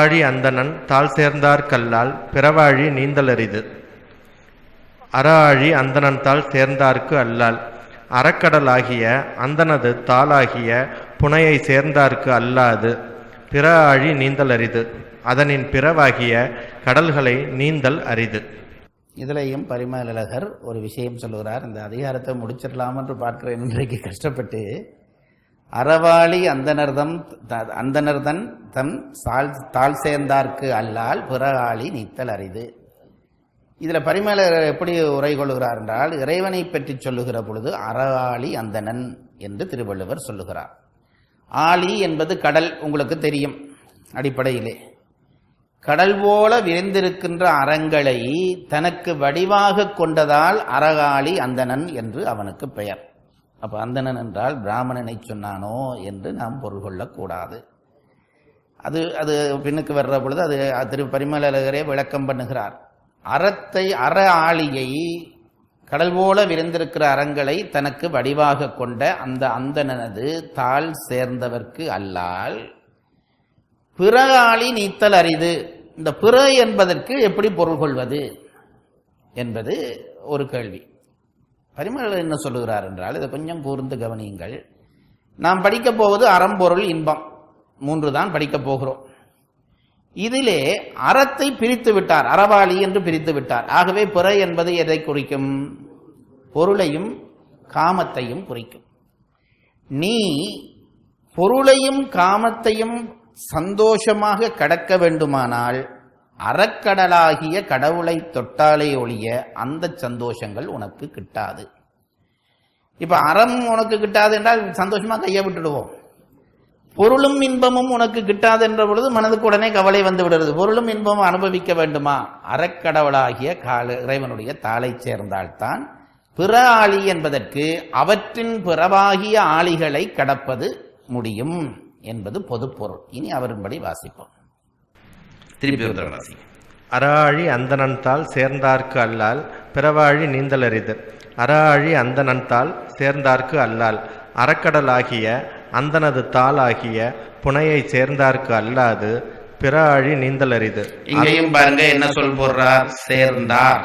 அறவாழி அந்தணன் தாழ் சேர்ந்தார் கல்லால் பிறவாழி நீந்தலரிது. அறஆழி அந்தணன் தாள் சேர்ந்தார்க்கு அல்லால். அறக்கடலாகிய அந்தனது தாளாகிய புனையை சேர்ந்தார்க்கு அல்லாது பிற ஆழி நீந்தல் அரிது அதனின் பிறவாகிய கடல்களை நீந்தல் அரிது. இதுலையும் பரிமலகர் ஒரு விஷயம் சொல்லுகிறார். இந்த அதிகாரத்தை முடிச்சிடலாம் என்று பார்க்கிறேன். இன்றைக்கு கஷ்டப்பட்டு அறவாளி அந்தனர்தம் அந்தனர்தன் தம் தன் சால் தாழ் சேர்ந்தார்க்கு அல்லால் பிற ஆளி நீத்தல் அரிது. இதில் பரிமலர் எப்படி உரை கொள்கிறார் என்றால் இறைவனை பற்றி சொல்லுகிற பொழுது அறவாளி அந்தணன் என்று திருவள்ளுவர் சொல்லுகிறார். ஆளி என்பது கடல் உங்களுக்கு தெரியும் அடிப்படையிலே. கடல் போல விரிந்திருக்கின்ற அறங்களை தனக்கு வடிவாக கொண்டதால் அறகாளி அந்தணன் என்று அவனுக்கு பெயர். அப்போ அந்தணன் என்றால் பிராமணனை சொன்னானோ என்று நாம் பொருள் கொள்ளக்கூடாது. அது அது பின்னுக்கு வர்ற பொழுது அது திரு பரிமலகரே விளக்கம் பண்ணுகிறார். அறத்தை அற ஆளியை கடல் போல விரிந்திருக்கிற அறங்களை தனக்கு வடிவாக கொண்ட அந்த அந்தணனது தாள் சேர்ந்தவர்க்கு அல்லால் பிற ஆளி நீத்தல் அரிது. இந்த பிற என்பதற்கு எப்படி பொருள் கொள்வது? என்பது ஒரு கேள்வி. பரிமளர் என்ன சொல்லுகிறார் என்றால் இதை கொஞ்சம் கூர்ந்து கவனியுங்கள். நாம் படிக்கப் போவது அறம்பொருள் இன்பம். மூன்று தான் படிக்கப் போகிறோம். இதிலே அறத்தை பிரித்து விட்டார் அறவாளி என்று பிரித்து விட்டார். ஆகவே பிற என்பது எதை குறிக்கும்? பொருளையும் காமத்தையும் குறிக்கும். நீ பொருளையும் காமத்தையும் சந்தோஷமாக கடக்க வேண்டுமானால் அறக்கடலாகிய கடவுளை தொட்டாலே ஒழிய அந்த சந்தோஷங்கள் உனக்கு கிட்டாது. இப்ப அறம் உனக்கு கிட்டாது என்றால் சந்தோஷமா கையை விட்டுடுவோம். பொருளும் இன்பமும் உனக்கு கிட்டாது என்ற பொழுது மனதுக்கு உடனே கவலை வந்து விடுறது. பொருளும் இன்பமும் அனுபவிக்க வேண்டுமா? அறக்கடவுளாகிய கால இறைவனுடைய தாளை சேர்ந்தால்தான் பிற ஆளி என்பதற்கு அவற்றின் பிறவாகிய ஆளிகளை கடப்பது முடியும் என்பது பொதுப்பொருள். இனி அவரின்படி வாசிப்போம். திருப்பி. அறஆழி அந்தணன் தாள் சேர்ந்தார்க்கு அல்லால் பிறவாழி நீந்தல் அரிது அறஆழி அந்தணன் தாள் சேர்ந்தார்க்கு அல்லால் அறக்கடலாகிய அந்தனது தாளாகிய புனையை சேர்ந்தார்க்கு அல்லாது பிற ஆழி நீந்தல் அரிது இங்கேயும் பாருங்க என்ன சொல் போடுறார்? சேர்ந்தார்.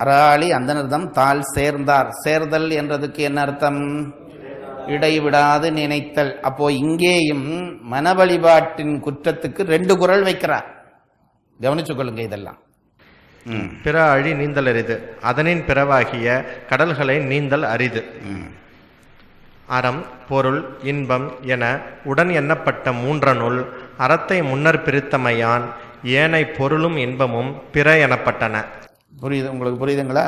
அறாளி அந்தனர்தம் தாள் சேர்ந்தார். சேர்தல் என்றதுக்கு என்ன அர்த்தம்? இடைவிடாது நினைத்தல். அப்போ இங்கேயும் மன வழிபாட்டின் குற்றத்துக்கு ரெண்டு குரல் வைக்கிறார். கவனிச்சுக் கொள்ளுங்க இதெல்லாம். பிற ஆழி நீந்தல் அரிது. அதனின் பிறவாகிய கடல்களை நீந்தல் அரிது. அறம் பொருள் இன்பம் என உடன் எண்ணப்பட்ட மூன்றனுள் அறத்தை முன்னர் பிரித்தமையான் ஏனை பொருளும் இன்பமும் பிற எனப்பட்டன. புரியுது? உங்களுக்கு புரியுதுங்களா?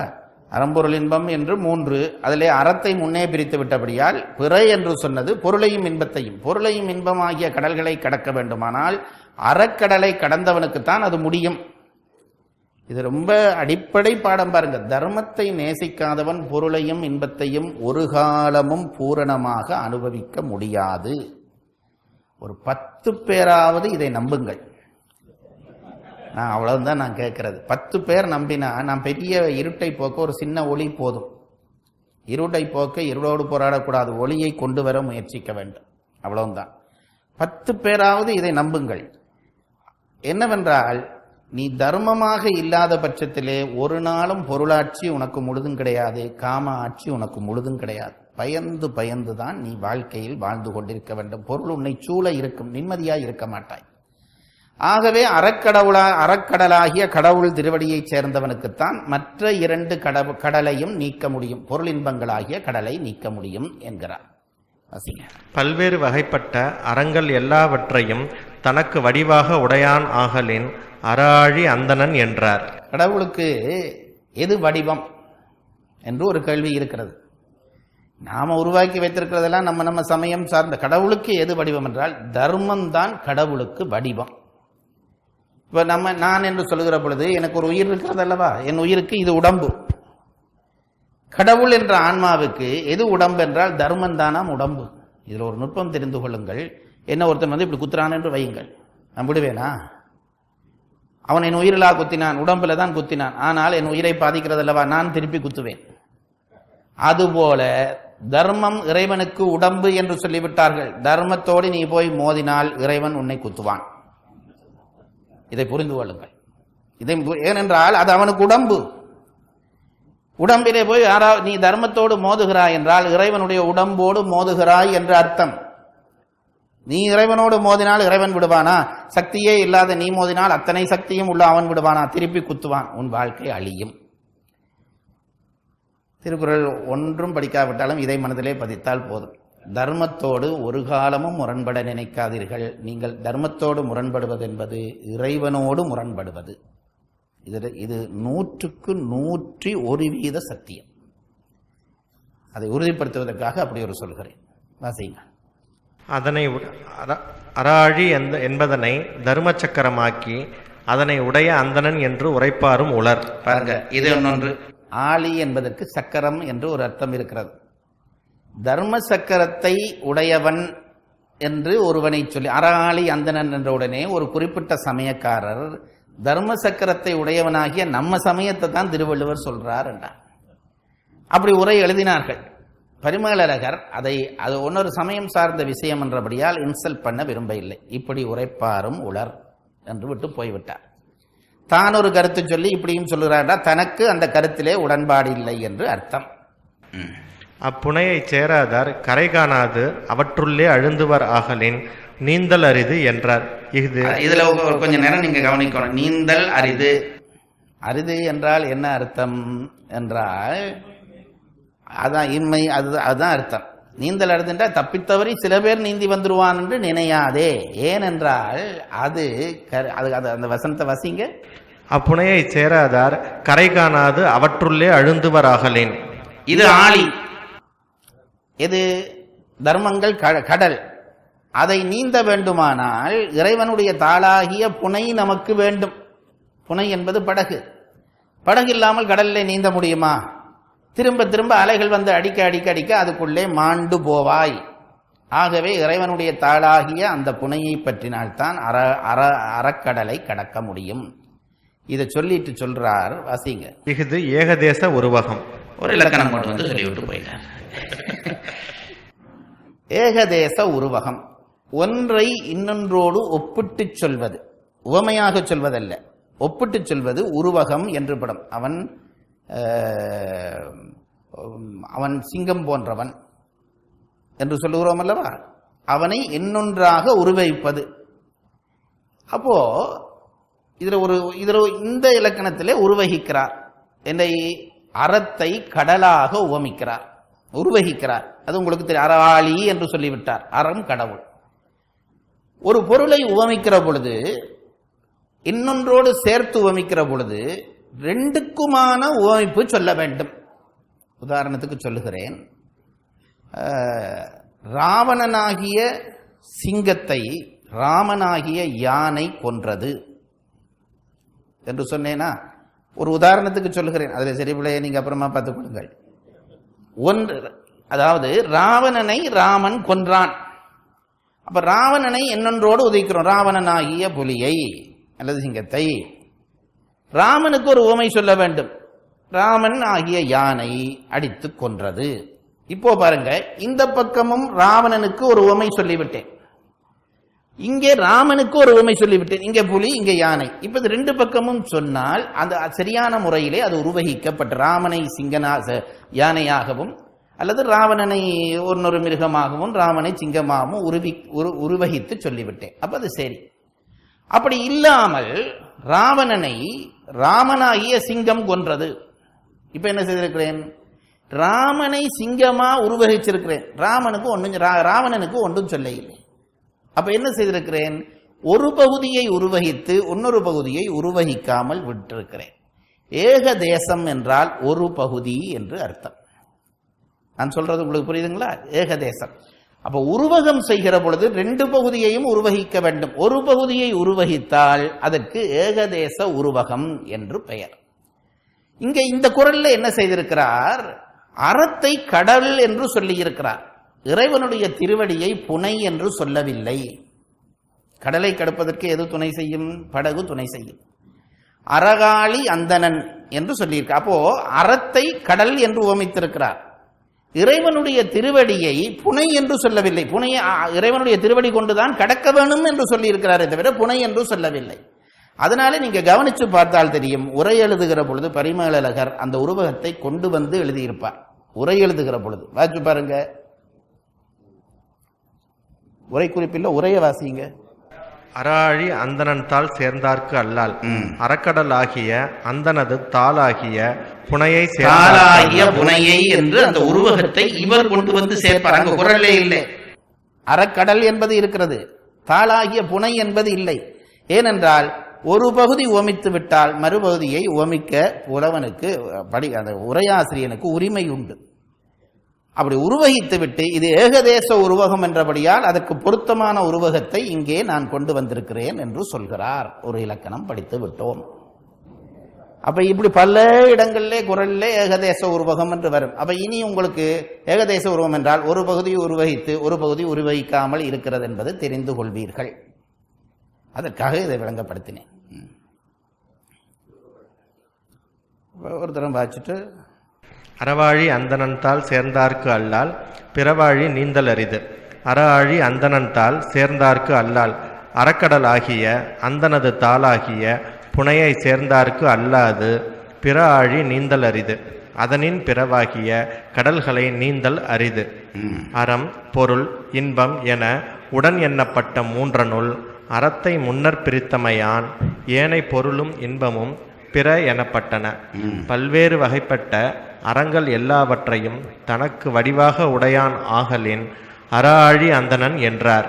அறம்பொருள் இன்பம் என்று மூன்று. அதிலே அறத்தை முன்னே பிரித்து விட்டபடியால் பிற என்று சொன்னது பொருளையும் இன்பத்தையும். பொருளையும் இன்பம் ஆகிய கடல்களை கடக்க வேண்டுமானால் அறக்கடலை கடந்தவனுக்குத்தான் அது முடியும். இது ரொம்ப அடிப்படை பாடம் பாருங்க. தர்மத்தை நேசிக்காதவன் பொருளையும் இன்பத்தையும் ஒரு காலமும் பூரணமாக அனுபவிக்க முடியாது. ஒரு பத்து பேராவது இதை நம்புங்கள். நான் அவ்வளவுதான் நான் கேட்கறது. பத்து பேர் நம்பினா நான் பெரிய இருட்டை போக்க ஒரு சின்ன ஒளி போதும். இருட்டை போக்க இருளோடு போராடக்கூடாது. ஒளியை கொண்டு வர முயற்சிக்க வேண்டும். அவ்வளவுதான். பத்து பேராவது இதை நம்புங்கள். என்னவென்றால் நீ தர்மமாக இல்லாத பட்சத்திலே ஒரு நாளும் பொருளாட்சி உனக்கு முழுதும் கிடையாது காம ஆட்சி உனக்கு முழுதும் கிடையாது. பயந்து பயந்து தான் நீ வாழ்க்கையில் வாழ்ந்து கொண்டிருக்க வேண்டும். பொருள் உன்னை சூழ இருக்கும் நிம்மதியாய் இருக்க மாட்டாய். ஆகவே அறக்கடவுளா அறக்கடலாகிய கடவுள் திருவடியைச் சேர்ந்தவனுக்குத்தான் மற்ற இரண்டு கடவு கடலையும் நீக்க முடியும். பொருள் இன்பங்களாகிய கடலை நீக்க முடியும் என்கிறார். பல்வேறு வகைப்பட்ட அறங்கள் எல்லாவற்றையும் தனக்கு வடிவாக உடையான் ஆகலின் அறாழி அந்தணன் என்றார். கடவுளுக்கு எது வடிவம் என்று ஒரு கேள்வி இருக்கிறது. நாம உருவாக்கி வைத்திருக்கிறதெல்லாம் நம்ம நம்ம சமயம் சார்ந்த கடவுளுக்கு எது வடிவம் என்றால் தர்மம் தான் கடவுளுக்கு வடிவம். இப்போ நம்ம நான் என்று சொல்லுகிற பொழுது எனக்கு ஒரு உயிர் இருக்கிறது அல்லவா? என் உயிருக்கு இது உடம்பு. கடவுள் என்ற ஆன்மாவுக்கு எது உடம்பு என்றால் தர்மம் தானாம் உடம்பு. இதில் ஒரு நுட்பம் தெரிந்து கொள்ளுங்கள். என்ன ஒருத்தன் வந்து இப்படி குத்துறான் என்று வையுங்கள். நான் விடுவேனா? அவன் என் உயிரிலா குத்தினான் உடம்புல தான் குத்தினான். ஆனால் என் உயிரை பாதிக்கிறது அல்லவா? நான் திருப்பி குத்துவேன். அதுபோல தர்மம் இறைவனுக்கு உடம்பு என்று சொல்லிவிட்டார்கள். தர்மத்தோடு நீ போய் மோதினால் இறைவன் உன்னை குத்துவான். இதை புரிந்து கொள்ளுங்கள். இதை ஏனென்றால் அது அவனுக்கு உடம்பு. உடம்பிலே போய் யாராவது நீ தர்மத்தோடு மோதுகிறாய் என்றால் இறைவனுடைய உடம்போடு மோதுகிறாய் என்ற அர்த்தம். நீ இறைவனோடு மோதினால் இறைவன் விடுவானா? சக்தியே இல்லாத நீ மோதினால் அத்தனை சக்தியும் உள்ள அவன் விடுவானா? திருப்பி குத்துவான். உன் வாழ்க்கை அழியும். திருக்குறள் ஒன்றும் படிக்காவிட்டாலும் இதை மனதிலே பதித்தால் போதும். தர்மத்தோடு ஒரு காலமும் முரண்பட நினைக்காதீர்கள். நீங்கள் தர்மத்தோடு முரண்படுவது என்பது இறைவனோடு முரண்படுவது. இது இது நூற்றுக்கு நூற்றி ஒரு வீத சத்தியம். அதை உறுதிப்படுத்துவதற்காக அப்படி ஒரு சொல்கிறேன். வாசிங்க அதனை அராழி எந்த என்பதனை தர்ம சக்கரமாக்கி அதனை உடைய அந்தணன் என்று உரைப்பாரும் உளர். பாருங்க இது ஒன்னொன்று ஆளி என்பதற்கு சக்கரம் என்று ஒரு அர்த்தம் இருக்கிறது. தர்ம சக்கரத்தை உடையவன் என்று ஒருவனை சொல்லி அறாளி அந்தணன் என்ற உடனே ஒரு குறிப்பிட்ட சமயக்காரர் தர்ம சக்கரத்தை உடையவனாகிய நம்ம சமயத்தை தான் திருவள்ளுவர் சொல்றார் என்றார். அப்படி உரை எழுதினார்கள். பரிமேலழகர் அதை அது ஒன்னொரு சமயம் சார்ந்த விஷயம் என்றபடியால் இன்சல்ட் பண்ண விரும்ப இல்லை இப்படி உரைப்பாரும் உலர் என்று விட்டு போய்விட்டார். தான் ஒரு கருத்து சொல்லி இப்படியும் சொல்லுகிறார்டா தனக்கு அந்த கருத்திலே உடன்பாடு இல்லை என்று அர்த்தம். அப்புனையைச் சேராதார் கரை காணாது அவற்றுள்ளே அழுந்துவர் ஆகலின் நீந்தல் அரிது என்றார். இது இதுல ஒரு கொஞ்ச நேரம் நீங்க கவனிக்கணும். நீந்தல் அரிது அரிது என்றால் என்ன அர்த்தம் என்றால் அதான் இன்மை அது அதுதான் அர்த்தம். நீந்தல் அறுதுன்றா தப்பித்தவரை சில பேர் நீந்தி வந்துருவான் என்று நினையாதே. ஏனென்றால் அது அது அது அந்த வசனத்தை வசிங்க. அப்புனையைச் சேராதார் கரை காணாது அவற்றுள்ளே அழுந்துவர் ஆகலின் இது ஆளி இது தர்மங்கள் கடல். அதை நீந்த வேண்டுமானால் இறைவனுடைய தாளாகிய புனை நமக்கு வேண்டும். புனை என்பது படகு. படகு இல்லாமல் கடலிலே நீந்த முடியுமா? திரும்ப திரும்ப அலைகள் வந்து அடிக்க அடிக்க அடிக்க அதுக்குள்ளே மாண்டு போவாய். ஆகவே இறைவனுடைய தாளாகிய அந்த புனையை பற்றினால்தான் அற அற அறக்கடலை கடக்க முடியும். இதை சொல்லிட்டு சொல்றார் வாசிங்க. இஃது ஏகதேச உருவகம். ஒரு இலக்கணம் கொண்டு வந்து சொல்லிவிட்டு போயிட்டார். ஏகதேச உருவகம். ஒன்றை இன்னொன்றோடு ஒப்பிட்டுச் சொல்வது. உவமையாக சொல்வதல்ல. ஒப்பிட்டுச் சொல்வது உருவகம் என்று படம் அவன் அவன் சிங்கம் போன்றவன் என்று சொல்லுகிறோம் அல்லவா? அவனை இன்னொன்றாக உருவகிப்பது அப்போ இதில் ஒரு இதில் இந்த இலக்கணத்திலே உருவகிக்கிறார். என்னை அறத்தை கடலாக உவமிக்கிறார். உருவகிக்கிறார். அது உங்களுக்கு தெரியும். அறவாளி என்று சொல்லிவிட்டார். அறம் கடவுள். ஒரு பொருளை உவமிக்கிற பொழுது இன்னொன்றோடு சேர்த்து உவமிக்கிற பொழுது ரெண்டுக்குமான உவமிப்பு சொல்ல வேண்டும். உதாரணத்துக்கு சொல்லுகிறேன். ராவணனாகிய சிங்கத்தை ராமனாகிய யானை கொன்றது. என்று சொன்னேனா? ஒரு உதாரணத்துக்கு சொல்லுகிறேன். அதில் சரி பிள்ளைய நீங்கள் அப்புறமா பார்த்துக் கொள்ளுங்கள். ஒன்று. அதாவது ராவணனை ராமன் கொன்றான். அப்ப ராவணனை என்னொன்றோடு உதைக்கிறோம். ராவணனாகிய புலியை அல்லது சிங்கத்தை. ராமனுக்கு ஒரு உவமை சொல்ல வேண்டும். ராமன் ஆகிய யானை அடித்து கொன்றது. இப்போ பாருங்க இந்த பக்கமும் ராவணனுக்கு ஒரு உவமை சொல்லிவிட்டேன். இங்கே ராமனுக்கு ஒரு உவமை சொல்லிவிட்டேன். இங்கே புலி இங்கே யானை. இப்போ இது ரெண்டு பக்கமும் சொன்னால் அந்த சரியான முறையிலே அது உருவகிக்கப்பட்டு ராமனை சிங்கனா யானையாகவும் அல்லது ராவணனை ஒன்னொரு மிருகமாகவும் ராமனை சிங்கமாகவும் உருவி உரு உருவகித்து சொல்லிவிட்டேன். அப்போ அது சரி. அப்படி இல்லாமல் ராவணனை ராமனாகிய சிங்கம் கொன்றது. இப்ப என்ன செய்திருக்கிறேன்? ராமனை சிங்கமா உருவகிச்சிருக்கிறேன். ராமனுக்கு ஒன்றும் ராவணனுக்கு ஒன்றும் சொல்ல இல்லை அப்போ என்ன செய்திருக்கிறேன்? ஒரு பகுதியை உருவகித்து இன்னொரு பகுதியை உருவகிக்காமல் விட்டிருக்கிறேன். ஏக தேசம் என்றால் ஒரு பகுதி என்று அர்த்தம். நான் சொல்றது உங்களுக்கு புரியுதுங்களா? ஏகதேசம் அப்போ உருவகம் செய்கிற பொழுது ரெண்டு பகுதியையும் உருவகிக்க வேண்டும். ஒரு பகுதியை உருவகித்தால் அதற்கு ஏகதேச உருவகம் என்று பெயர். இங்கே இந்த குரலில் என்ன செய்திருக்கிறார்? அறத்தை கடல் என்று சொல்லியிருக்கிறார். இறைவனுடைய திருவடியை புனை என்று சொல்லவில்லை. கடலை கடப்பதற்கு எது துணை செய்யும்? படகு துணை செய்யும். அறகாளி அந்தணன் என்று சொல்லியிருக்க. அப்போ அறத்தை கடல் என்று உவமித்திருக்கிறார். இறைவனுடைய திருவடியை புனை என்று சொல்லவில்லை. புனை ஆ, இறைவனுடைய திருவடி கொண்டுதான் கடக்க வேணும் என்று சொல்லியிருக்கிறாரே தவிர புனை என்று சொல்லவில்லை. அதனால நீங்க கவனிச்சு பார்த்தால் தெரியும் உரை எழுதுகிற பொழுது பரிமேலழகர் அந்த உருவகத்தை கொண்டு வந்து எழுதியிருப்பார். உரை எழுதுகிற பொழுது. வாச்சு பாருங்க. உரை குறிப்பில் உரையை வாசிங்க. அராழி அந்தணன்தால் சேர்ந்தார்க்கு அல்லால். ம். அறக்கடல் ஆகிய அந்தனது தாளாகிய புனையை தாளாகிய புனையை என்று அந்த உருவகத்தை இவர் கொண்டு வந்து சேர்ப்பார். அங்க குரலே இல்லை. அறக்கடல் என்பது இருக்கிறது. தாளாகிய புனை என்பது இல்லை. ஏனென்றால் ஒரு பகுதி உவமித்து விட்டால் மறுபகுதியை உவமிக்க புலவனுக்கு படி அந்த உரையாசிரியனுக்கு உரிமை உண்டு. அப்படி உருவகித்து விட்டு இது ஏகதேச உருவகம் என்றபடியால் அதற்கு பொருத்தமான உருவகத்தை இங்கே நான் கொண்டு வந்திருக்கிறேன் என்று சொல்கிறார். ஒரு இலக்கணம் படித்து விட்டோம். அப்ப இப்படி பல இடங்களிலே குரல்ல ஏகதேச உருவகம் என்று வரும். அப்ப இனி உங்களுக்கு ஏகதேச உருவம் என்றால் ஒரு பகுதி உருவகித்து ஒரு பகுதி உருவகிக்காமல் இருக்கிறது என்பது தெரிந்து கொள்வீர்கள். அதற்காக இதை விளங்கப்படுத்தினேன். ஒரு தரம் வாசிச்சுட்டு அறவாழி அந்தனன்தால் சேர்ந்தார்க்கு அல்லால் பிறவாழி நீந்தல் அரிது அறஆழி அந்தனன்தால் சேர்ந்தார்க்கு அல்லால் அறக்கடல் ஆகிய அந்தனது தாளாகிய புனையை சேர்ந்தார்க்கு அல்லாது பிற ஆழி நீந்தல் அரிது அதனின் பிறவாகிய கடல்களை நீந்தல் அரிது. அறம் பொருள் இன்பம் என உடன் எண்ணப்பட்ட மூன்றனுள் அறத்தை முன்னர் பிரித்தமையான் ஏனை பொருளும் இன்பமும் பிற எனப்பட்டன. பல்வேறு வகைப்பட்ட அறங்கள் எல்லாவற்றையும் தனக்கு வடிவாக உடையான் ஆகலின் அராழி அந்தணன் என்றார்.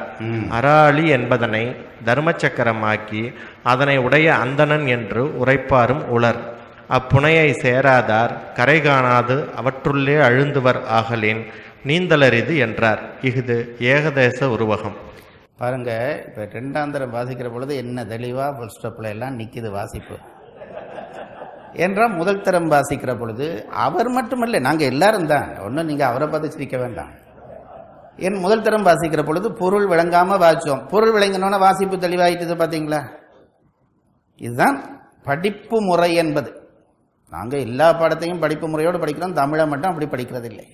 அராளி என்பதனை தர்மச்சக்கரமாக்கி அதனை உடைய அந்தணன் என்று உரைப்பாரும் உளர். அப்புனையை சேராதார் கரை காணாது அவற்றுள்ளே அழுந்துவர் ஆகலின் நீந்தலரிது என்றார். இஃது ஏகதேச உருவகம். பாருங்க இப்ப ரெண்டாம் தரம் வாசிக்கிற பொழுது என்ன தெளிவா ஃபுல் ஸ்டாப்ல எல்லாம் நிக்குது வாசிப்பு. என்றால் முதல் தரம் வாசிக்கிற பொழுது அவர் மட்டுமல்ல நாங்கள் எல்லாரும் தான். ஒன்றும் நீங்கள் அவரை பார்த்து சிரிக்க வேண்டாம். என் முதல் தரம் வாசிக்கிற பொழுது பொருள் விளங்காமல் வாசித்தோம் பொருள் விளங்கினோன்னா வாசிப்பு தெளிவாயிட்டது பார்த்தீங்களா இதுதான் படிப்பு முறை என்பது. நாங்கள் எல்லா பாடத்தையும் படிப்பு முறையோடு படிக்கிறோம். தமிழை மட்டும் அப்படி படிக்கிறது இல்லை